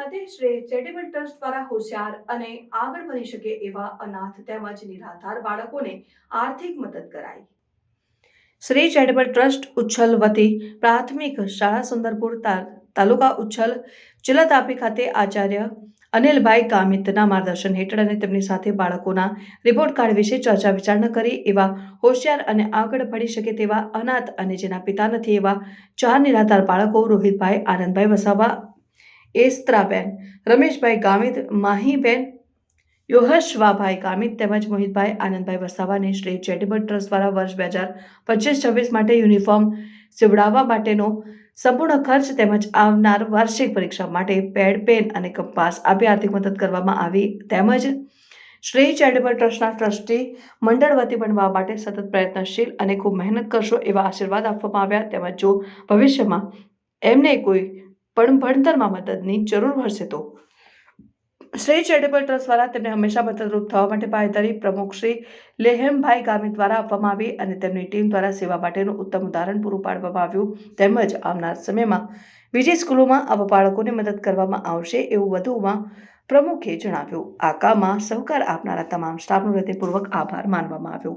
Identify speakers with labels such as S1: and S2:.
S1: ખાતે Shri charitable trust દ્વારા હોશિયાર અને આગળ વધી શકે એવા અનાથ તેમજ નિરાધાર બાળકોને આર્થિક મદદ કરાઈ. શ્રી ચેરિટેબલ ટ્રસ્ટ ઉચ્છલ વતી પ્રાથમિક શાળા સુંદરપુર તાલુકા ઉચ્છલ જિલ્લા તાપી ખાતે આચાર્ય અનિલભાઈ કામિતના માર્ગદર્શન હેઠળ અને તેમની સાથે બાળકોના રિપોર્ટ કાર્ડ વિશે ચર્ચા વિચારણા કરી એવા હોશિયાર અને આગળ પડી શકે તેવા અનાથ અને જેના પિતા નથી એવા ચાર નિરાધાર બાળકો રોહિતભાઈ, આનંદભાઈ વસાવા એસ્ત્રાબેન, રમેશભાઈ ગામિત, માહીબેન, યોહશવાભાઈ ગામિત તેમજ મોહિતભાઈ આનંદભાઈ વસાવાને શ્રી ચેરિટેબલ ટ્રસ્ટ દ્વારા વર્ષ બે હજાર પચીસ છવ્વીસ માટે યુનિફોર્મ સીવડાવવા માટેનો સંપૂર્ણ ખર્ચ તેમજ આવનાર વાર્ષિક પરીક્ષા માટે પેડ, પેન અને કંપાસ આપી આર્થિક મદદ કરવામાં આવી તેમજ શ્રી ચેરિટેબલ ટ્રસ્ટના ટ્રસ્ટી મંડળ વતી બનવા માટે સતત પ્રયત્નશીલ અને ખૂબ મહેનત કરશો એવા આશીર્વાદ આપવામાં આવ્યા તેમજ જો ભવિષ્યમાં એમને કોઈ પણ ભણતરમાં મદદની જરૂર હશે તો. શ્રી ચેરિટેબલ ટ્રસ્ટ દ્વારા તેમને હંમેશા મદદરૂપ થવા માટે પાયદારી પ્રમુખ શ્રી લેહેમભાઈ ગામી દ્વારા આપવામાં આવી અને તેમની ટીમ દ્વારા સેવા માટેનું ઉત્તમ ઉદાહરણ પૂરું પાડવામાં આવ્યું. તેમજ આવનાર સમયમાં બીજી સ્કૂલોમાં આવા બાળકોને મદદ કરવામાં આવશે એવું વધુમાં પ્રમુખે જણાવ્યું. આ કામમાં સહકાર આપનારા તમામ સ્ટાફનો હૃદયપૂર્વક આભાર માનવામાં આવ્યો.